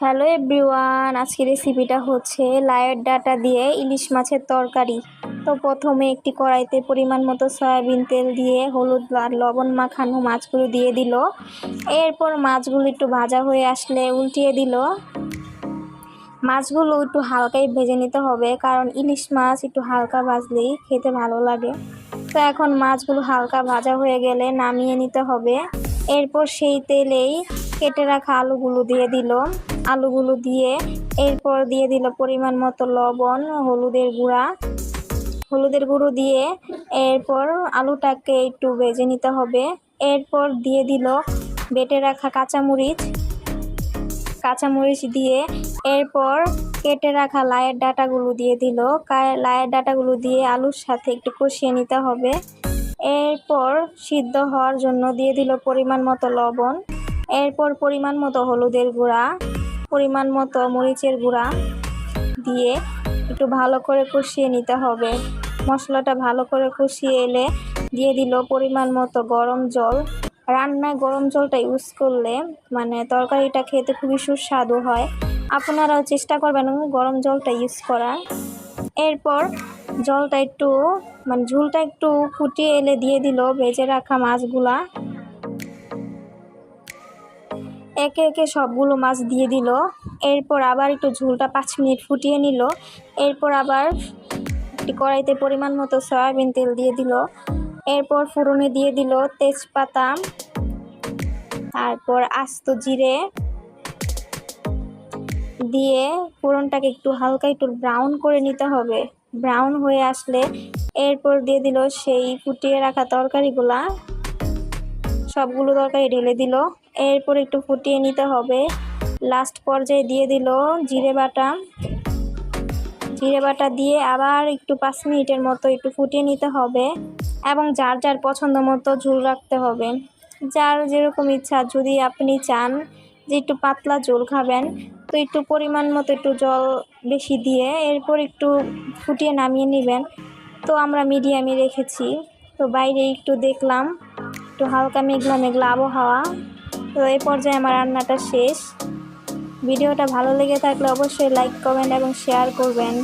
Hello everyone আজকের রেসিপিটা হচ্ছে লায়ের ডাটা দিয়ে ইলিশ মাছের তরকারি। তো প্রথমে একটি কড়াইতে পরিমাণ মতো সয়াবিন তেল দিয়ে হলুদ আর লবণ মাখানো মাছগুলো দিয়ে দিল। এরপর মাছগুলো একটু ভাজা হয়ে আসলে উল্টিয়ে দিল। মাছগুলো একটু হালকাই ভেজে নিতে হবে, কারণ ইলিশ মাছ একটু হালকা ভাজলেই খেতে ভালো লাগে। তো এখন মাছগুলো হালকা ভাজা হয়ে গেলে নামিয়ে নিতে হবে। এরপর সেই তেলেই কেটে রাখা আলুগুলো দিয়ে দিল। আলুগুলো দিয়ে এরপর দিয়ে দিল পরিমাণ মতো লবণ, হলুদের গুঁড়া। হলুদের গুঁড়ো দিয়ে এরপর আলুটাকে একটু ভেজে নিতে হবে। এরপর দিয়ে দিল বেটে রাখা কাঁচামরিচ। কাঁচামরিচ দিয়ে এরপর কেটে রাখা লায়ের ডাটাগুলো দিয়ে দিল। লায়ের ডাটাগুলো দিয়ে আলুর সাথে একটু কষিয়ে নিতে হবে। এরপর সিদ্ধ হওয়ার জন্য দিয়ে দিল পরিমাণ মতো লবণ। এরপর পরিমাণ মতো হলুদের গুঁড়া, পরিমাণ মতো মরিচের গুঁড়া দিয়ে একটু ভালো করে কষিয়ে নিতে হবে। মশলাটা ভালো করে কষিয়ে এলে দিয়ে দিল পরিমাণ মতো গরম জল। রান্নায় গরম জলটা ইউজ করলে মানে তরকারিটা খেতে খুবই সুস্বাদু হয়। আপনারাও চেষ্টা করবেন গরম জলটা ইউজ করার। এরপর জলটা একটু মানে ঝুলটা একটু ফুটিয়ে এলে দিয়ে দিল ভেজে রাখা মাছগুলা। একে একে সবগুলো মাছ দিয়ে দিল। এরপর আবার একটু ঝুলটা পাঁচ মিনিট ফুটিয়ে নিল। এরপর আবার একটি কড়াইতে পরিমাণ মতো সয়াবিন তেল দিয়ে দিল। এরপর ফুরনে দিয়ে দিল তেজপাতা, তারপর আস্ত জিরে দিয়ে ফোড়নটাকে একটু হালকা একটু ব্রাউন করে নিতে হবে। ব্রাউন হয়ে আসলে এরপর দিয়ে দিল সেই ফুটিয়ে রাখা তরকারিগুলা। সবগুলো তরকারি ঢেলে দিল। এরপর একটু ফুটিয়ে নিতে হবে। লাস্ট পর্যায়ে দিয়ে দিল জিরে বাটা। জিরে বাটা দিয়ে আবার একটু পাঁচ মিনিটের মতো একটু ফুটিয়ে নিতে হবে এবং যার যার পছন্দ মতো ঝোল রাখতে হবে। যার যেরকম ইচ্ছা, যদি আপনি চান যে একটু পাতলা ঝোল খাবেন, তো একটু পরিমাণ মতো একটু জল বেশি দিয়ে এরপর একটু ফুটিয়ে নামিয়ে নেবেন। তো আমরা মিডিয়ামে রেখেছি। তো বাইরে একটু দেখলাম, একটু হালকা মেঘলা মেঘলা আবহাওয়া। তো এই পর্যায়ে আমার রান্নাটা শেষ। ভিডিওটা ভালো লেগে থাকলে অবশ্যই লাইক কমেন্ট এবং শেয়ার করবেন।